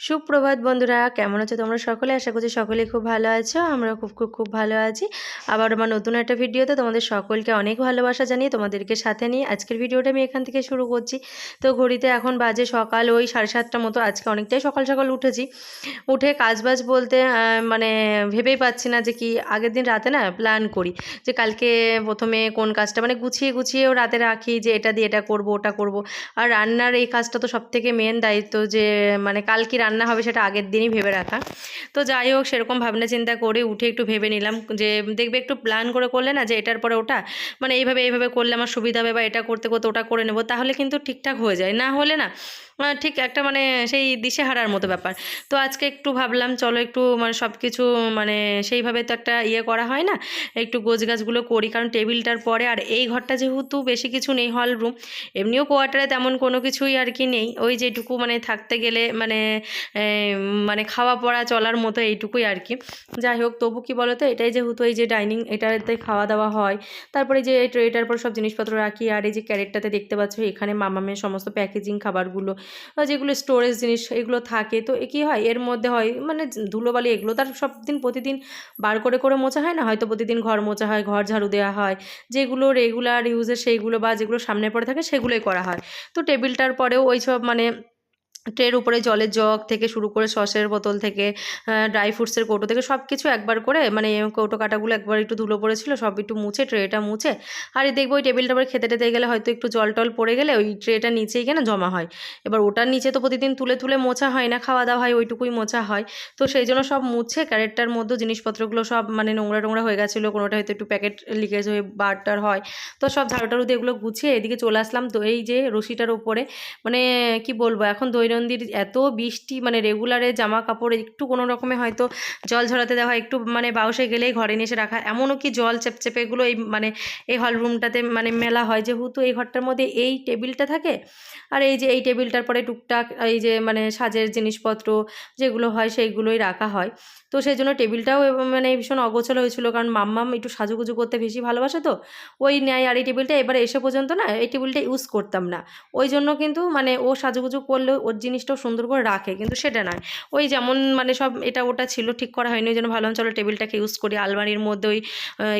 সুপ্রভাত বন্ধুরা, কেমন আছো তোমরা সকলে? আশা করছি সকলেই খুব ভালো আছো। আমরা খুব খুব খুব ভালো আছি। আবার আমার নতুন একটা ভিডিওতে তোমাদের সকলকে অনেক ভালোবাসা জানিয়ে তোমাদেরকে সাথে নিয়ে আজকের ভিডিওটা আমি এখান থেকে শুরু করছি। তো ঘড়িতে এখন বাজে সকাল, ওই সাড়ে সাতটা মতো। আজকে অনেকটাই সকাল সকাল উঠেছি। উঠে কাজবাজ বলতে মানে ভেবেই পাচ্ছি না যে কি আগের দিন রাতে না প্ল্যান করি। যে কালকে প্রথমে কোন কাজটা মানে গুছিয়ে, গুছিয়েও রাতে রাখি যে এটা দিয়ে এটা করব, ওটা করব। আর রান্নার এই কাজটা তো সব থেকে মেন দায়িত্ব যে মানে কাল কি রান্না হবে সেটা আগের দিনই ভেবে রাখা। তো যাই হোক, সেরকম ভাবনা চিন্তা করে উঠে একটু ভেবে নিলাম যে, দেখবে একটু প্ল্যান করে করলে না যে, এটার পরে ওটা মানে এইভাবে এইভাবে করলে আমার সুবিধা হবে বা এটা করতে করতে ওটা করে নেব, তাহলে কিন্তু ঠিকঠাক হয়ে যায়। না হলে না ঠিক একটা মানে সেই দিশেহারার মতো ব্যাপার। তো আজকে একটু ভাবলাম, চলো একটু মানে সব কিছু মানে সেইভাবে তো একটা ইয়ে করা হয় না, একটু গোছ গাছগুলো করি, কারণ টেবিলটার পরে আর এই ঘরটা যেহেতু বেশি কিছু নেই হল রুম এমনিও কোয়ার্টারে তেমন কোনো কিছুই আর কি নেই। ওই যেটুকু মানে থাকতে গেলে মানে মানে খাওয়া পড়া চলার মতো এইটুকুই আর কি। যাই হোক, তবু কি বলো তো এটাই যেহেতু এই যে ডাইনিং এটাতে খাওয়া দাওয়া হয়। তারপরে যে ট্রেটার পর সব জিনিসপত্র রাখি, আর এই যে ক্যারেটটাতে দেখতে পাচ্ছ, এখানে মামামের সমস্ত প্যাকেজিং খাবারগুলো বা যেগুলো স্টোরেজ জিনিস এগুলো থাকে, তো কী হয়? এর মধ্যে হয় মানে ধুলোবালি এগুলো তার সব দিন প্রতিদিন বার করে করে মোছা হয় না? হয়তো প্রতিদিন ঘর মোছা হয়, ঘর ঝাড়ু দেওয়া হয়, যেগুলো রেগুলার ইউজে সেইগুলো বা যেগুলো সামনে পড়ে থাকে সেগুলোই করা হয়। তো টেবিলটার পরেও ওই সব মানে ট্রের উপরে জলের জগ থেকে শুরু করে সসের বোতল থেকে ড্রাই ফ্রুটসের কৌটো থেকে সব কিছু একবার করে মানে কৌটো কাটাগুলো একবার একটু ধুলো পড়েছিল, সব একটু মুছে ট্রেটা মুছে, আর এই দেখব ওই টেবিলটার উপরে খেতে টেতে গেলে হয়তো একটু জল টল পড়ে গেলে ওই ট্রেটা নিচেই কেন জমা হয়। এবার ওটার নিচে তো প্রতিদিন তুলে তুলে মোছা হয় না, খাওয়া দাওয়া হয় ওইটুকুই মোছা হয়, তো সেই জন্য সব মুছে ক্যারেটটার মধ্যে জিনিসপত্রগুলো সব মানে নোংরা টোংরা হয়ে গেছিল, কোনোটা হয়তো একটু প্যাকেট লিকেজ হয়ে বারটার হয়, তো সব ঝাড়ু দিয়ে এগুলো গুছিয়ে এদিকে চলে আসলাম, তো এই যে রশিটার উপরে মানে কি বলব, এখন দৈনন্দিন এত বৃষ্টি মানে রেগুলারে জামা কাপড় একটু কোনো রকমে হয়তো জল ঝরাতে দেওয়া হয়, একটু মানে বাউসে গেলেই ঘরে নিয়ে এসে রাখা, এমনও কি জল চেপচেপে এগুলো এই মানে এই হল রুমটাতে মানে মেলা হয়? যেহেতু এই ঘরটার মধ্যে এই টেবিলটা থাকে, আর এই যে এই টেবিলটার পরে টুকটাক এই যে মানে সাজের জিনিসপত্র যেগুলো হয় সেইগুলোই রাখা হয়। তো সেই জন্য টেবিলটাও মানে ভীষণ অগোছল হয়েছিল, কারণ মাম্মাম একটু সাজুগুজু করতে বেশি ভালোবাসে তো, ওই নেয় আর এই টেবিলটা এবারে এসে পর্যন্ত না, এই টেবিলটা ইউজ করতাম না। ওই জন্য কিন্তু মানে ও সাজুগুজু করলেও ওর জিনিসটাও সুন্দর করে রাখে, কিন্তু সেটা নয়। ওই যেমন মানে সব এটা ওটা ছিল, ঠিক করা হয়নি, ওই জন্য ভাবলাম চলো টেবিলটাকে ইউজ করি, আলমারির মধ্যে ওই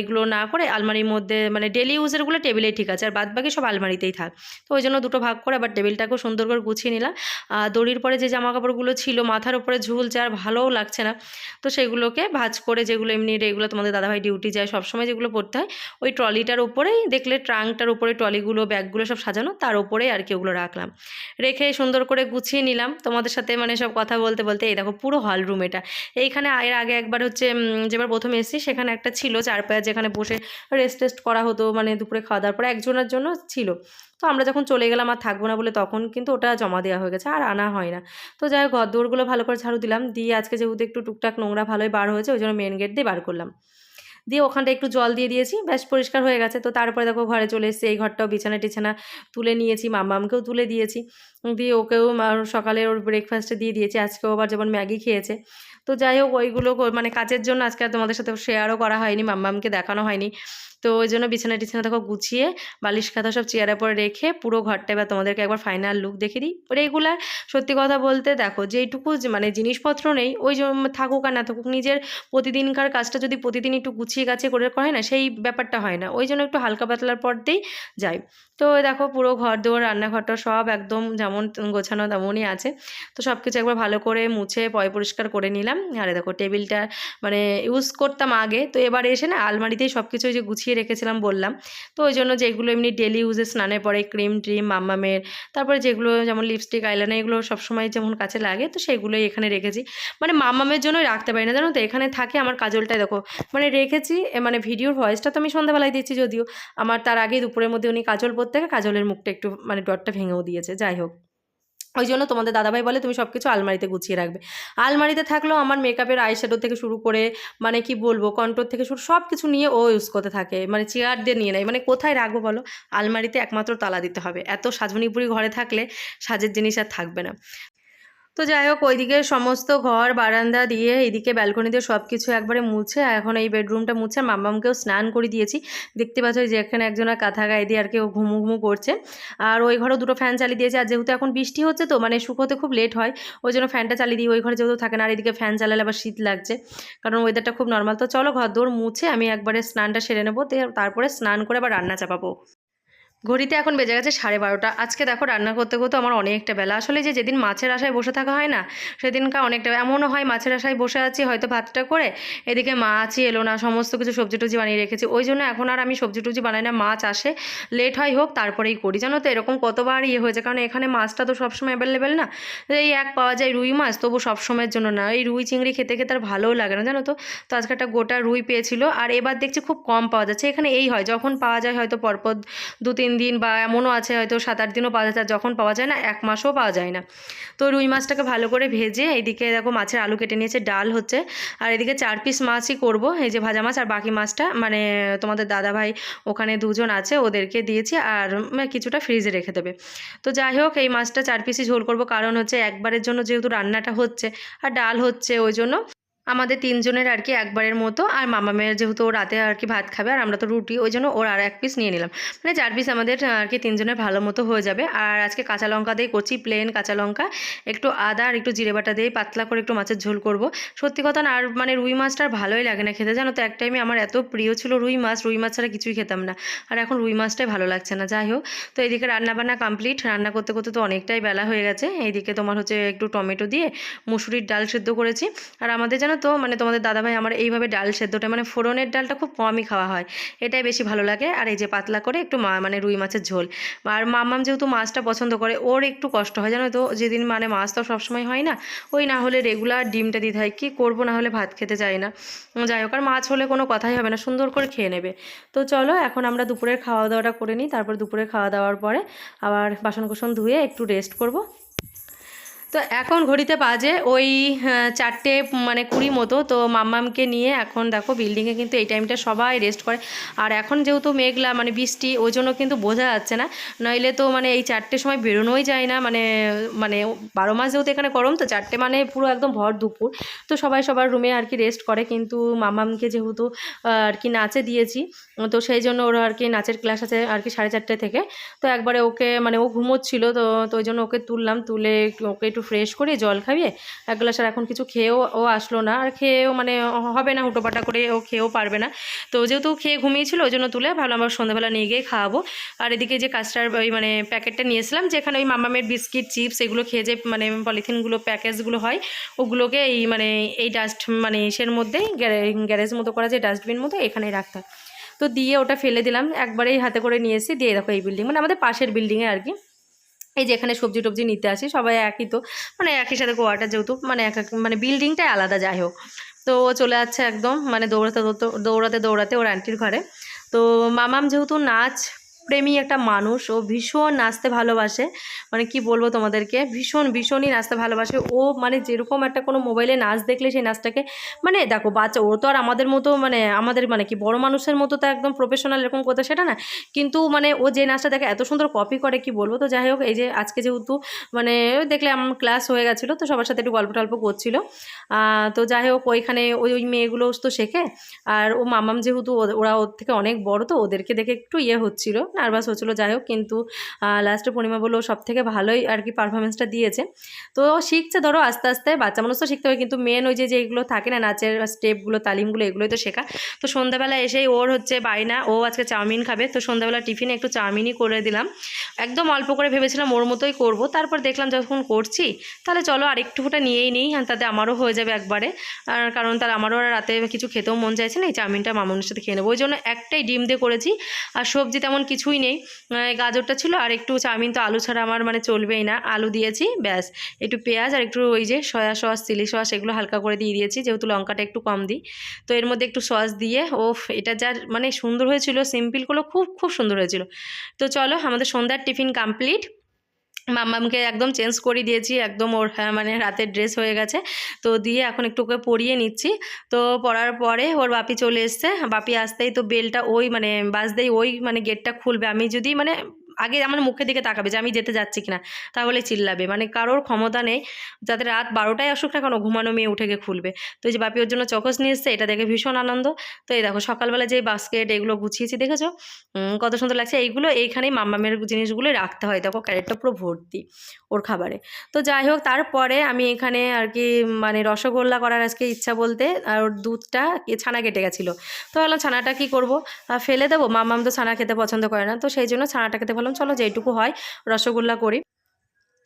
এগুলো না করে আলমারির মধ্যে মানে ডেলি ইউজেরগুলো টেবিলেই ঠিক আছে, আর বাদ বাকি সব আলমারিতেই থাক। তো ওই জন্য দুটো ভাগ করে আবার টেবিলটাকেও সুন্দর করে গুছিয়ে নিলাম। আর দড়ির পরে যে জামা কাপড়গুলো ছিল, মাথার উপরে ঝুলছে আর ভালোও লাগছে না, তো সেগুলোকে ভাঁজ করে যেগুলো এমনি রেগুলো তোমাদের দাদাভাই ডিউটি যায়, সবসময় যেগুলো পড়তে হয়, ওই ট্রলিটার উপরেই দেখলে ট্রাঙ্কটার উপরে ট্রলিগুলো, ব্যাগগুলো সব সাজানো, তার উপরেই আর কি ওগুলো রাখলাম। রেখে সুন্দর করে গুছিয়ে নিলাম। তোমাদের সাথে মানে সব কথা বলতে বলতে এই দেখো পুরো হল রুম এটা। এইখানে এর আগে একবার হচ্ছে যেবার প্রথমে এসেছি, সেখানে একটা ছিল চার পায়া যেখানে বসে রেস্ট টেস্ট করা হতো মানে দুপুরে খাওয়া দাওয়ার পরে একজনের জন্য ছিল। তো আমরা যখন চলে গেলাম আর থাকব না বলে তখন কিন্তু ওটা জমা দেওয়া হয়ে গেছে, আর আনা হয় না। তো যাই হোক ঘর দৌড়গুলো ভালো করে ঝাড়ু দিলাম, দিয়ে আজকে যেহেতু একটু টুকটাক নোংরা ভালোই বার হয়েছে, ওই জন্য মেন গেট দিয়ে বার করলাম। দিয়ে ওখানটা একটু জল দিয়ে দিয়েছি। বেশ পরিষ্কার হয়ে গেছে। তো তারপরে দেখো ঘরে চলে এসেছি। এই ঘরটাও বিছানা টিছানা তুলে নিয়েছি। মামামকেও তুলে দিয়েছি। দিয়ে ওকেও সকালে ওর ব্রেকফাস্টে দিয়ে দিয়েছি। আজকেও আবার যেমন ম্যাগি খেয়েছে। তো যাই হোক, ওইগুলো মানে কাজের জন্য আজকে আর তোমাদের সাথে শেয়ারও করা হয়নি। মাম্মামকে দেখানো হয়নি। তো ওই জন্য বিছানা টিছানা দেখো গুছিয়ে, বালিশ খাতা সব চেয়ারের পরে রেখে পুরো ঘরটা এবার তোমাদেরকে একবার ফাইনাল লুক দেখে দিই। রেগুলার সত্যি কথা বলতে দেখো যেইটুকু মানে জিনিসপত্র নেই, ওই থাকুক আর না থাকুক নিজের প্রতিদিনকার কাজটা যদি প্রতিদিন একটু গুছিয়ে গাছিয়ে করে করা না, সেই ব্যাপারটা হয় না। ওই জন্য একটু হালকা পাতলার পর দিয়েই যাই। তো দেখো পুরো ঘর দোর রান্নাঘরটা সব একদম যেমন গোছানো তেমনই আছে। তো সব কিছু একবার ভালো করে মুছে পয় পরিষ্কার করে নিলাম। আরে দেখো টেবিলটা মানে ইউজ করতাম আগে, তো এবার এসে না আলমারিতেই সব কিছু যে গুছিয়ে রেখেছিলাম বললাম। তো ওই জন্য যেগুলো এমনি ডেলি ইউজে স্নানের পরে ক্রিম ট্রিম মাম্মামের, তারপরে যেগুলো যেমন লিপস্টিক আইলাইনার এগুলো সবসময় যেমন কাছে লাগে, তো সেগুলোই এখানে রেখেছি। মানে মাম্মামের জন্যই রাখতে পারি না, জানো তো? এখানে থাকে আমার কাজলটাই, দেখো। মানে রেখেছি মানে ভিডিওর ভয়েসটা তো আমি সন্ধ্যাবেলায় দিচ্ছি যদিও। আমার তার আগে দুপুরের মধ্যে উনি কাজল পরতে কাজলের মুখটা একটু মানে ডটটা ভেঙেও দিয়েছে, যাই হোক। ওই জন্য তোমাদের দাদাভাই বলে তুমি সব কিছু আলমারিতে গুছিয়ে রাখবে। আলমারিতে থাকলেও আমার মেকআপের আইশ্যাডো থেকে শুরু করে মানে কি বলব কন্ট্রোল থেকে শুরু সব কিছু নিয়ে ও ইউজ করতে থাকে। মানে চেয়ার দিয়ে নিয়ে নেয়। মানে কোথায় রাখব বলো? আলমারিতে একমাত্র তালা দিতে হবে। এত সাজমণিপুরি ঘরে থাকলে সাজের জিনিস আর থাকবে না। তো যাই হোক, ওইদিকে সমস্ত ঘর, বারান্দা দিয়ে এইদিকে ব্যালকনিতে সব কিছু একবারে মুছে এখন এই বেডরুমটা মুছে মাম্মামকেও স্নান করে দিয়েছি। দেখতে পাচ্ছ যে এখানে একজনের কাঁথা গায়ে দিয়ে আর কেউ ঘুমু ঘুমু করছে। আর ওই ঘরেও দুটো ফ্যান চালিয়ে দিয়েছে, আর যেহেতু এখন বৃষ্টি হচ্ছে তো মানে শুকোতে খুব লেট হয়, ওই জন্য ফ্যানটা চালিয়ে দিই ওই ঘরে যেহেতু থাকে না, আর এদিকে ফ্যান চালালে আবার শীত লাগছে। কারণ ওয়েদারটা খুব নর্মাল তো চলো ঘর দৌড় মুছে আমি একবারে স্নানটা সেরে নেব তারপরে স্নান করে আবার রান্না চাপাবো। ঘড়িতে এখন বেজে গেছে সাড়ে বারোটা। আজকে দেখো রান্না করতে করতে আমার অনেকটা বেলা। আসলে যে যেদিন মাছের আশায় বসে থাকা হয় না, সেদিনকার অনেকটা এমনও হয় মাছের আশায় বসে আছি, হয়তো ভাতটা করে এদিকে মাছই এলো না সমস্ত কিছু সবজি টবজি বানিয়ে রেখেছি। ওই জন্য এখন আর আমি সবজি টবজি বানাই না, মাছ আসে, লেট হয় হোক, তারপরেই করি। জানো তো, এরকম কতবার ইয়ে হয়েছে, কারণ এখানে মাছটা তো সবসময় অ্যাভেলেবেল না। এই এক পাওয়া যায় রুই মাছ, তবু সবসময়ের জন্য না। এই রুই চিংড়ি খেতে খেতে আর ভালোও লাগে না, জানো তো? তো আজকে একটা গোটা রুই পেয়েছিল, আর এবার দেখছি খুব কম পাওয়া যাচ্ছে। এখানে এই হয়, যখন পাওয়া যায় হয়তো পরপর দু তিন দিন বা এমনও আছে হয়তো সাত আট দিনও পাওয়া যায়, যখন পাওয়া যায় না, এক মাসও পাওয়া যায় না। তো রুই মাছটাকে ভালো করে ভেজে এইদিকে দেখো মাছের আলু কেটে নিয়েছে, ডাল হচ্ছে। আর এদিকে চার পিস মাছই করব, এই যে ভাজা মাছ আর বাকি মাছটা মানে তোমাদের দাদা ভাই ওখানে দুজন আছে, ওদেরকে দিয়েছি আর কিছুটা ফ্রিজে রেখে দেবে। তো যাই হোক, এই মাছটা চার পিসই ঝোল করব, কারণ হচ্ছে একবারের জন্য যেহেতু রান্নাটা হচ্ছে, আর ডাল হচ্ছে ওই জন্য। আমাদের তিনজনের আর কি একবারের মতো, আর মামা মেয়ের যেহেতু ও রাতে আর কি ভাত খাবে, আর আমরা তো রুটি, ওই জন্য ওর আর এক পিস নিয়ে নিলাম। মানে চার পিস আমাদের আর কি তিনজনের ভালো মতো হয়ে যাবে। আর আজকে কাঁচা লঙ্কা দিয়ে কচি প্লেন কাঁচা লঙ্কা। একটু আদা আর একটু জিরে বাটা দিয়ে পাতলা করে একটু মাছের ঝোল করব। সত্যি কথা না, আর মানে রুই মাছটা ভালোই লাগে না খেতে। জানো তো, এক টাইমে আমার এত প্রিয় ছিল রুই মাছ রুই মাছ ছাড়া কিছুই খেতাম না। আর এখন রুই মাছটাই ভালো লাগছে না, যাই হোক। তো এইদিকে রান্নাবান্না কমপ্লিট রান্না করতে করতে তো অনেকটাই বেলা হয়ে গেছে। এইদিকে তোমার হচ্ছে একটু টমেটো দিয়ে মুসুরির ডাল সেদ্ধ করেছি। আর আমাদের জানো তো মানে তোমাদের দাদাভাই আমার এইভাবে ডাল সেদ্ধটা মানে ফোড়নের ডালটা খুব কমই খাওয়া হয়। এটাই বেশি ভালো লাগে। আর এই যে পাতলা করে একটু মা মানে রুই মাছের ঝোল। আর মাম্মাম যেহেতু মাছটা পছন্দ করে, ওর একটু কষ্ট হয়। জানো তো, যেদিন মানে মাছ তো সবসময় হয় না, ওই না হলে রেগুলার ডিমটা দিতে হয়। কী করব না হলে ভাত খেতে চাই না। যাই হোক, আর মাছ হলে কোনো কথাই হবে না, সুন্দর করে খেয়ে নেবে। তো চলো, এখন আমরা দুপুরের খাওয়া দাওয়াটা করে নিই। তারপর দুপুরে খাওয়া দাওয়ার পরে আবার বাসন কোসন ধুয়ে একটু রেস্ট করব। তো এখন ঘড়িতে বাজে ওই চারটে মানে কুড়ি মতো। তো মাম্মামকে নিয়ে এখন দেখো বিল্ডিংয়ে কিন্তু এই টাইমটা সবাই রেস্ট করে। আর এখন যেহেতু মেঘলা মানে বৃষ্টি, ওই জন্য কিন্তু বোঝা যাচ্ছে না। নইলে তো মানে এই চারটের সময় বেরোনোই যায় না। মানে মানে বারো মাস যেহেতু এখানে গরম, তো চারটে মানে পুরো একদম ভর দুপুর। তো সবাই সবার রুমে আর কি রেস্ট করে। কিন্তু মামামকে যেহেতু আর কি নাচে দিয়েছি, তো সেই জন্য ওরা আর কি নাচের ক্লাস আছে আর কি সাড়ে চারটে থেকে। তো একবারে ওকে মানে ও ঘুমোচ্ছিল, তো তো ওই জন্য ওকে তুললাম। তুলে ওকে একটু ফ্রেশ করে জল খাইয়ে এক গ্লাস আর এখন কিছু খেয়েও ও আসলো না। আর খেয়েও মানে হবে না হুটোপাটা করে ও খেয়েও পারবে না। তো যেহেতু খেয়ে ঘুমিয়েছিল, ওই জন্য তুলে ভাবলাম আবার সন্ধ্যাবেলা নিয়ে গিয়ে খাওয়াবো। আর এদিকে যে কাস্টার্ড ওই মানে প্যাকেটটা নিয়েছিলাম যেখানে ওই মামামের বিস্কিট, চিপস এগুলো খেয়ে যে মানে পলিথিনগুলো প্যাকেজগুলো হয়, ওগুলোকে এই মানে এই ডাস্ট মানে ইসের মধ্যেই গ্যারেজ মতো করা যে ডাস্টবিন মতো এখানেই রাখতাম। তো দিয়ে ওটা ফেলে দিলাম, একবারেই হাতে করে নিয়ে এসে দিয়ে দেখো এই বিল্ডিং মানে আমাদের পাশের বিল্ডিংয়ে আর কি। এই যে এখানে সবজি টবজি নিতে আসি, সবাই একই তো মানে একই সাথে কোয়াটার যেহেতু মানে এক মানে বিল্ডিংটাই আলাদা, যাই হোক। তো ও চলে যাচ্ছে একদম মানে দৌড়াতে দৌড়তে, দৌড়াতে দৌড়াতে ওর আন্টির ঘরে। তো মামাম যেহেতু নাচ প্রেমী একটা মানুষ। ও ভীষণ নাচতে ভালোবাসে। মানে কি বলব তোমাদেরকে? ভীষণ, ভীষণই নাচতে ভালোবাসে। ও মানে যেরকম একটা কোনো মোবাইলে নাচ দেখলে সেই নাচটাকে মানে দেখো বাচ্চা, ও তো আর আমাদের মতো মানে আমাদের মানে কি বড় মানুষের মতো তো একদম প্রফেশনাল এরকম কথা সেটা না। কিন্তু মানে ও যে নাচটা দেখে এত সুন্দর কপি করে কি বলব? তো যাই হোক, এই যে আজকে যেহেতু মানে দেখলে আমার ক্লাস হয়ে গেছিল, তো সবার সাথে একটু গল্প টল্প করছিল। তো যাই হোক, ওইখানে ওই ওই মেয়েগুলো তো শেখে। আর ও মামাম যেহেতু ওরা ওর থেকে অনেক বড়, তো ওদেরকে দেখে একটু ইয়ে হচ্ছিল। নার্ভাস হচ্ছিল যাই হোক কিন্তু লাস্টে পূর্ণিমা বলল সব থেকে ভালোই আর কি পারফরমেন্সটা দিয়েছে। তো শিখছে, ধরো, আস্তে আস্তে, বাচ্চা মানুষ তো শিখতে হবে কিন্তু মেন ওই যে যেগুলো থাকে না, নাচের স্টেপগুলো তালিমগুলো, এগুলোই তো শেখা। তো সন্ধ্যাবেলা এসেই ওর হচ্ছে বাইনা ও আজকে চাউমিন খাবে। তো সন্ধ্যাবেলা টিফিনে একটু চাউমিনই করে দিলাম। একদম অল্প করে ভেবেছিলাম ওর মতোই করব। তারপর দেখলাম, যখন করছি, তাহলে চলো আরেকটু ফোটা নিয়েই নিই হ্যাঁ তাতে আমারও হয়ে যাবে একবারে। আর কারণ তার আমারও আর রাতে কিছু খেতেও মন চাইছে না, এই চাউমিনটা মামুনের সাথে খেয়ে নেব। ওই জন্য একটাই ডিম দিয়ে করেছি। আর সবজি তেমন কিছুই নেই। গাজরটা ছিল আর একটু চাউমিন তো আলু ছাড়া আমার মানে চলবেই না। আলু দিয়েছি, ব্যাস। একটু পেঁয়াজ আর একটু ওই যে সয়া সস, চিলি সস এগুলো হালকা করে দিয়ে দিয়েছি, যেহেতু লঙ্কাটা একটু কম দিই। তো এর মধ্যে একটু সস দিয়ে ও এটা যার মানে সুন্দর হয়েছিল, সিম্পলগুলো খুব খুব সুন্দর হয়েছিল। তো চলো, আমাদের সন্ধ্যার টিফিন কমপ্লিট। মাম্মামকে একদম চেঞ্জ করে দিয়েছি একদম ওর হ্যাঁ, মানে রাতের ড্রেস হয়ে গেছে। তো দিয়ে এখন একটু ওকে পরিয়ে নিচ্ছি। তো পরার পরে ওর বাপি চলে এসছে। বাপি আসতেই তো বেলটা ওই মানে বাজতেই ওই মানে গেটটা খুলবে। আমি যদি মানে আগে আমার মুখের দিকে তাকাবে যে আমি যেতে যাচ্ছি কিনা, তাহলে চিল্লাবে। মানে কারোর ক্ষমতা নেই, যাতে রাত বারোটায় আসুক না কেন, ঘুমানো মেয়ে উঠে গিয়ে খুলবে। তো এই যে বাপি ওর জন্য চকস নিয়ে এসছে, এটা দেখে ভীষণ আনন্দ। তো এই দেখো, সকালবেলা যে বাস্কেট এগুলো গুছিয়েছি, দেখেছ? কত সুন্দর লাগছে। এইগুলো এইখানেই মাম্মামের জিনিসগুলো রাখতে হয়। দেখো, ক্যারেটটা পুরো ভর্তি ওর খাবারে। তো যাই হোক, তারপরে আমি এখানে আর কি মানে রসগোল্লা করার আজকে ইচ্ছা বলতে, আর ওর দুধটা ছানা কেটে গেছিল। তো ভাবলাম ছানাটা কি করব? ফেলে দেবো? মাম্মাম তো ছানা খেতে পছন্দ করে না। তো সেই জন্য ছানাটা খেতে বললাম চলো যেটুকু হয় রসগোল্লা করি।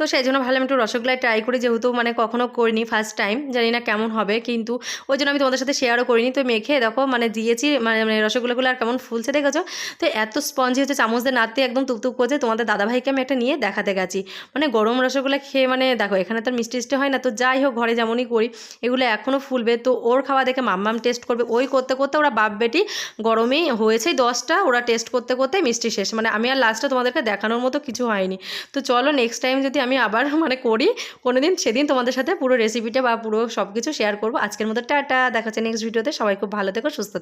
তো সেই জন্য ভাবলাম একটু রসগোল্লায় ট্রাই করি, যেহেতু মানে কখনো করিনি ফার্স্ট টাইম জানি না কেমন হবে, কিন্তু ওই জন্য আমি তোমাদের সাথে শেয়ারও করিনি। তো মেখে দেখো মানে দিয়েছি মানে মানে রসগোল্লাগুলো আর কেমন ফুলছে দেখেছ? তো এত স্পঞ্জি হচ্ছে, চামচ দিয়ে নাড়তে একদম টুকটুক করছে, তোমাদের দাদাভাইকে আমি একটা নিয়ে দেখাতে গেছি। মানে গরম রসগোল্লা খেয়ে মানে দেখো, এখানে তো মিষ্টি মিষ্টি হয় না, তো যাই হোক, ঘরে যেমনই করি, এগুলো এখনও ফুলবে, তো ওর খাওয়া দেখে মাম্মাম টেস্ট করবে। ওই করতে করতে ওরা বাপ বেটি গরমেই হয়েছেই দশটা, ওরা টেস্ট করতে করতে মিষ্টি শেষ। মানে আমি আর লাস্টে তোমাদেরকে দেখানোর মতো কিছু হয়নি। তো চলো নেক্সট টাইম যদি আমি আবার মানে করি। কোনো দিন সেদিন তোমাদের সাথে পুরো রেসিপিটা বা পুরো সব কিছু শেয়ার করব। আজকের মতো টাটা, দেখা হচ্ছে নেক্সট ভিডিওতে সবাই খুব ভালো থেকো, সুস্থ।